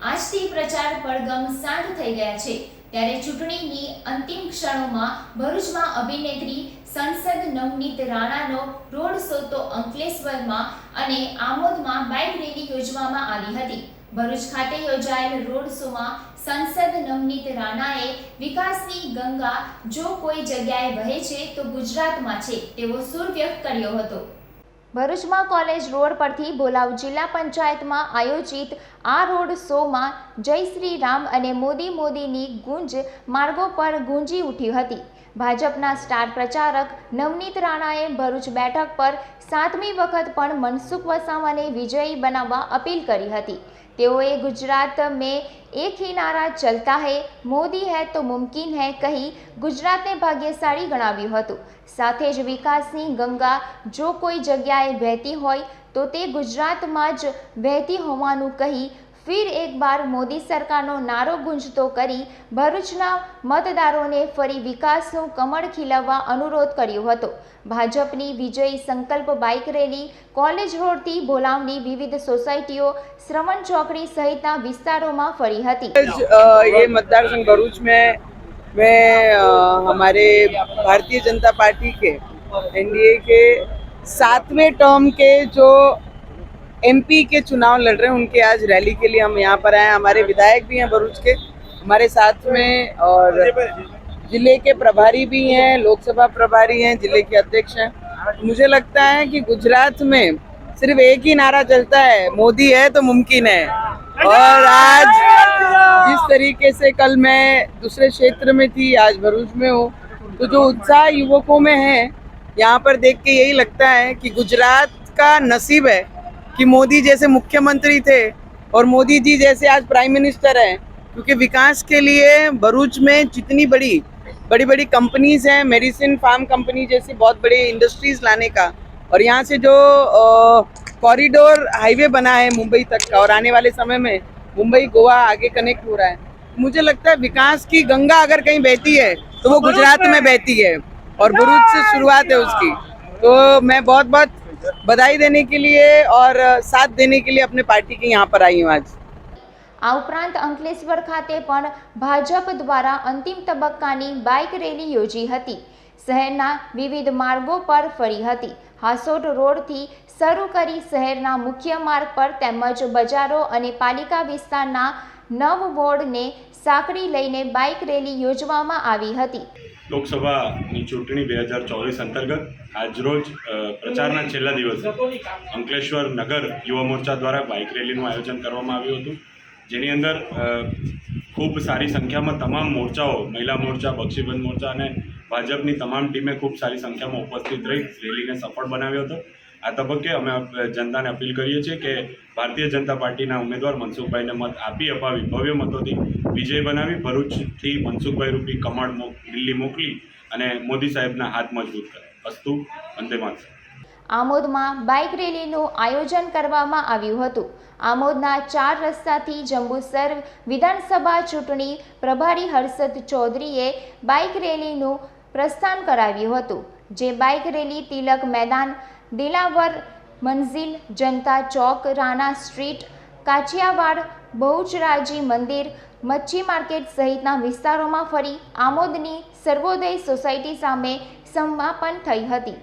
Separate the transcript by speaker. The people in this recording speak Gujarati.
Speaker 1: આજથી પ્રચાર પડગમ શાંત થઈ ગયા છે. ત્યારે ચૂંટણીની અંતિમ ક્ષણોમાં ભરૂચમાં અભિનેત્રી સંસદ નવનીત રાણાનો રોડ શો તો અંકલેશ્વરમાં અને આમોદમાં બાઇક રેલી યોજવામાં આવી હતી. ભરૂચ ખાતે યોજાયેલ રોડ શોમાં સંસદ નવનીત રાણાએ વિકાસની ગંગા જો કોઈ જગ્યાએ વહે છે તો ગુજરાતમાં છે તેવો સૂર વ્યક્ત કર્યો હતો. ભરૂચમાં કોલેજ રોડ પરથી બોલાવ જિલ્લા પંચાયતમાં આયોજિત આ રોડ શોમાં જય શ્રી રામ અને મોદી મોદીની ગુંજ માર્ગો પર ગુંજી ઉઠી હતી. ભાજપના સ્ટાર પ્રચારક નવનીત રાણાએ ભરૂચ બેઠક પર સાતમી વખત પણ મનસુખ વસાવાને વિજયી બનાવવા અપીલ કરી હતી. તેઓએ ગુજરાત મેં એક ही નારા ચલતા હૈ, મોદી હૈ તો મુમકિન હૈ કહી ગુજરાતને ભાગ્યશાળી ગણાવ્યું હતું. સાથે જ વિકાસની ગંગા જો કોઈ જગ્યાએ વહેતી હોય તો તે ગુજરાતમાં જ વહેતી હોવાનું કહી ફિર એક બાર મોદી સરકારનો નારો ગુંજતો કરી ભરૂચના મતદારોને ફરી વિકાસનું કમળ ખીલવવા અનુરોધ કર્યો હતો ભાજપની વિજયી સંકલ્પ બાઇક રેલી કોલેજ રોડથી બોલાવની વિવિધ સોસાયટીઓ શ્રવણ ચોકડી સહિતના વિસ્તારોમાં ફરી હતી
Speaker 2: आज अ, ये मतदार संघ भरूच में मैं अ, हमारे भारतीय जनता पार्टी के एनडीए के सातवें टर्म के जो एमपी के चुनाव लड़ रहे हैं, उनके आज रैली के लिए हम यहाँ पर आए हमारे विधायक भी हैं भरूच के, हमारे साथ में और ज़िले के प्रभारी भी हैं, लोकसभा प्रभारी हैं, ज़िले के अध्यक्ष हैं। मुझे लगता है कि गुजरात में सिर्फ़ एक ही नारा चलता है, मोदी है तो मुमकिन है। और आज जिस तरीके से कल मैं दूसरे क्षेत्र में थी, आज भरूच में हूँ तो जो उत्साह युवकों में है यहाँ पर देख के यही लगता है कि गुजरात का नसीब है कि मोदी जैसे मुख्यमंत्री थे और मोदी जी जैसे आज प्राइम मिनिस्टर हैं क्योंकि विकास के लिए भरूच में जितनी बड़ी बड़ी बड़ी कंपनीज़ हैं मेडिसिन फार्म कंपनी जैसी बहुत बड़ी इंडस्ट्रीज़ लाने का और यहाँ से जो कॉरिडोर हाईवे बना है मुंबई तक का और आने वाले समय में मुंबई गोवा आगे कनेक्ट हो रहा है। मुझे लगता है विकास की गंगा अगर कहीं बहती है तो वो गुजरात में बहती है। और भरूच से शुरुआत है उसकी तो मैं बहुत बहुत बधाई देने के लिए और साथ देने के लिए अपने पार्टी के यहाँ पर आई हूँ आज
Speaker 1: આ ઉપરાંત અંકલેશ્વર ખાતે પણ ભાજપ દ્વારા અંતિમ તબક્કાની બાઇક રેલી યોજી હતી શહેરના વિવિધ માર્ગો પર ફરી હતી હાસોટ રોડથી શરૂ કરી શહેરના મુખ્ય માર્ગ પર તેમજ બજારો અને પાલિકા વિસ્તારના નવ વોર્ડને સાંકળી લઈને બાઇક રેલી યોજવામાં આવી હતી
Speaker 3: લોકસભાની ચૂંટણી બે હજાર ચોવીસ અંતર્ગત આજરોજ પ્રચારના છેલ્લા દિવસે અંકલેશ્વર નગર યુવા મોરચા દ્વારા બાઇક રેલીનું આયોજન કરવામાં આવ્યું હતું. જેની અંદર ખૂબ સારી સંખ્યામાં તમામ મોરચાઓ, મહિલા મોરચા, બક્ષીબંધ મોરચા અને ભાજપની તમામ ટીમે ખૂબ સારી સંખ્યામાં ઉપસ્થિત રહી રેલીને સફળ બનાવ્યો હતો. આ તબક્કે અમે જનતાને અપીલ કરીએ છીએ કે ભારતીય જનતા પાર્ટીના ઉમેદવાર મનસુખભાઈને મત આપી, અપાવી, ભવ્ય મતોથી વિજય બનાવી, ભરૂચથી મનસુખભાઈ રૂપી કમળ મો, દિલ્હી મોકલી અને મોદી સાહેબના હાથ મજબૂત કરે. અસ્તુ, વંદે માતરમ.
Speaker 1: આમોદમાં બાઇક રેલીનું આયોજન કરવામાં આવ્યું હતું. આમોદના ચાર રસ્તાથી જંબુસર વિધાનસભા ચૂંટણી પ્રભારી હર્ષદ ચૌધરીએ બાઇક રેલીનું પ્રસ્થાન કરાવ્યું હતું. જે bike rally Tilak Maidan Dilawar Manzil, Janata Chowk, Rana street Kachhiyawad Bahucharaji Mandir, Machhi market સહિતના વિસ્તારોમાં ફરી આમોદની સર્વોદય સોસાયટી સામે સમાપન થઈ હતી.